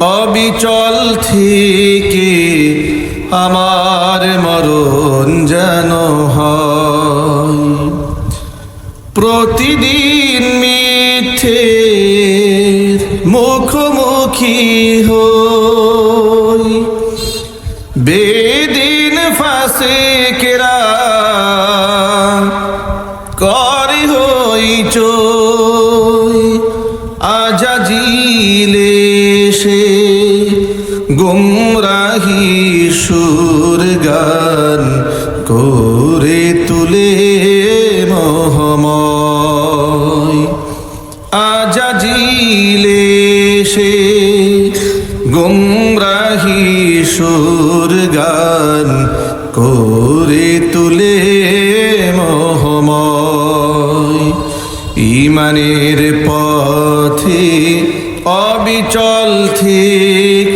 অবিচল থেকে আমার মরণ যেন প্রতিদিন মিথ্যে মুখোমুখি হই। বেদিন ফাঁসে কেরা করে হই চই গুমরাহি সুর গান করে তুলে মহময়। আজাজিলে সে গুমরাহি সুর গান করে তুলে মহময়। ইমানের পথে অবিচল থেকে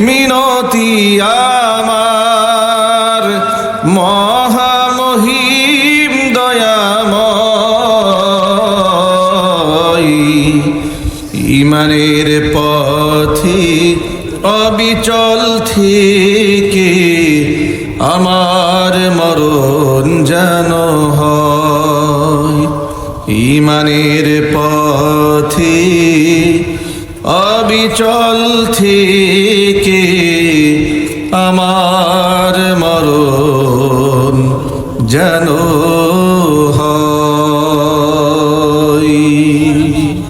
মিনতি আমার। মহামহিম দয়াময়। ইমানের পথে অবিচল থেকে আমার মরণ যেন ইমানের পথে অবিচল থেকে আমার মরণ যেন হয়।